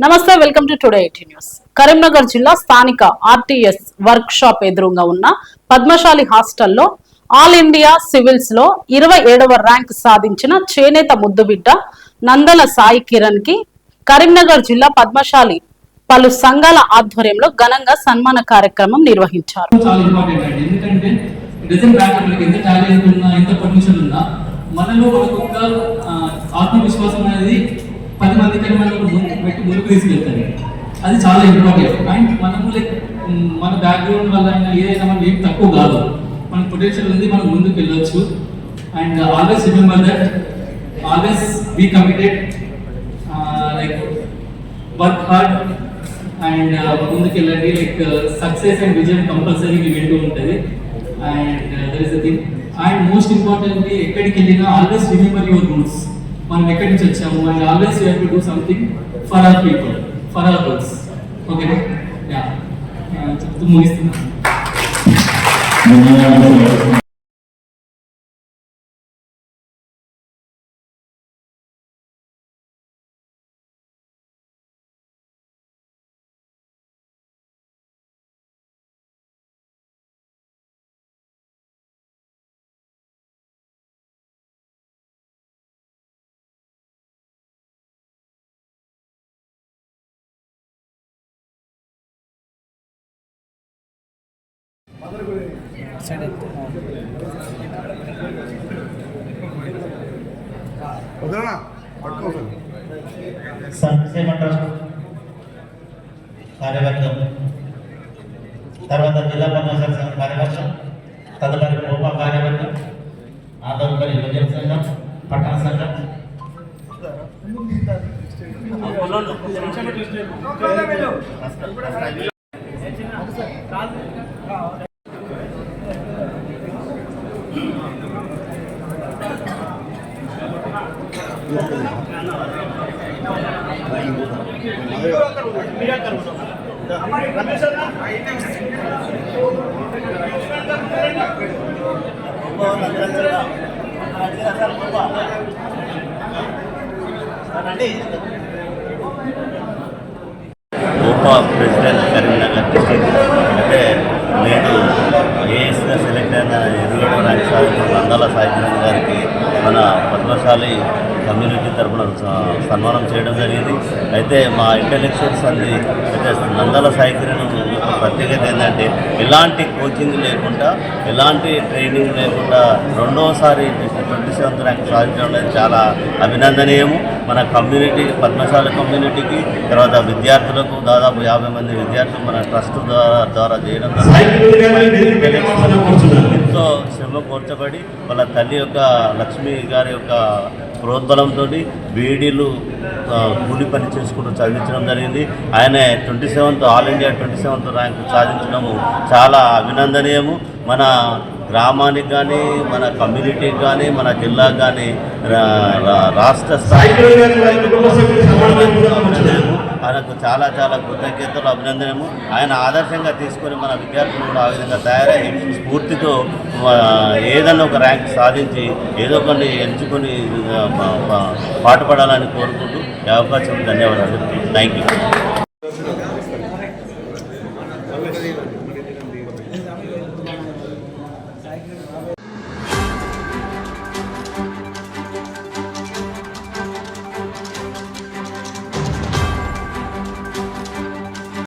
నమస్తే welcome to today eighty news. Karimnagar జిల్లా స్థానిక ఆర్టీఎస్ వర్క్ షాప్ ఎదురుగా ఉన్న పద్మశాలి హాస్టల్లో ఆల్ ఇండియా సివిల్స్లో ఇరవై ఏడవ ర్యాంక్ సాధించిన చేనేత ముద్దుబిడ్డ నందల సాయి కిరణ్కి కరీంనగర్ జిల్లా పద్మశాలి పలు సంఘాల ఆధ్వర్యంలో ఘనంగా సన్మాన కార్యక్రమం నిర్వహించారు. మనలో మనకు ఒక ఆత్మవిశ్వాసం అనేది పది మందికి మనకు ముందు పెట్టి ముందుకు తీసుకెళ్తుంది అది చాలా ఇంపార్టెంట్ అండ్ మనము లైక్ మన బ్యాక్గ్రౌండ్ వల్ల అయినా ఏదైనా మనం ఏం తక్కువ కాదు. మన పొటెన్షియల్ ఉంది మనం ముందుకు వెళ్ళొచ్చు. And always remember that always be committed like work hard and ముందుకెళ్ళండి like success and విజయం కంపల్సరీ మీ వెంటూ ఉంటుంది. And there is a thing and most importantly ఎక్కడికి వెళ్ళినా ఆల్వేస్ రిమెంబర్ యువర్ రూట్స్ మనం ఎక్కడి నుంచి వచ్చాము? And always you have to do something for our people for our girls ఓకేనా యా చెప్తూ ముగిస్తున్నాను సంక్షేమ ట్రస్ట్ కార్యవర్గం. తర్వాత జిల్లా పద్మశాలి సంఘ కార్యవర్గం తదుపరి కోప కార్యవర్గం ఆ తదుపరి యువజన సంఘం పట్టణ సంఘం. ఉప ప్రెసిడెంట్ కరీంనగర్ డిస్ట్రిక్ట్ అంటే నేడు ఏఎస్గా సెలెక్ట్ అయిన ఎదుగుడు ర్యాంక్ సాధించిన నందాల సాయికిరణ్ గారికి మన పద్మశాలి కమ్యూనిటీ తరఫున స- సన్మానం చేయడం జరిగింది. అయితే మా ఇంటలెక్చువల్స్ అన్ని అయితే నందాల సాయికిరణ్ ప్రత్యేకత ఏంటంటే ఎలాంటి కోచింగ్ లేకుండా ఎలాంటి ట్రైనింగ్ లేకుండా రెండోసారి ట్వంటీ సెవెంత్ ర్యాంక్ సాధించడం అనేది చాలా అభినందనీయము. మన కమ్యూనిటీ పద్మశాల కమ్యూనిటీకి తర్వాత విద్యార్థులకు దాదాపు యాభై మంది విద్యార్థులు మన ట్రస్ట్ ద్వారా ద్వారా చేయడం ఎంతో శ్రమ కోర్చబడి వాళ్ళ తల్లి యొక్క లక్ష్మి గారి యొక్క ప్రోద్బలంతో బీఈడీలు కూలి పని చేసుకుంటూ చదివించడం జరిగింది. ఆయన twenty seventh all India twenty seventh rank సాధించడము చాలా అభినందనీయము. మన గ్రామానికి కానీ మన కమ్యూనిటీకి కానీ మన జిల్లాకు కానీ రా- రా- రాష్ట్ర స్థాయి ఆయనకు చాలా చాలా కృతజ్ఞతలు అభినందనము. ఆయన ఆదర్శంగా తీసుకొని మన విద్యార్థులు కూడా ఆ విధంగా తయారై స్ఫూర్తితో ఏదైనా ఒక ర్యాంక్ సాధించి ఏదో కొన్ని ఎంచుకొని పాటుపడాలని కోరుకుంటూ ఈ అవకాశం ధన్యవాదాలు. Thank you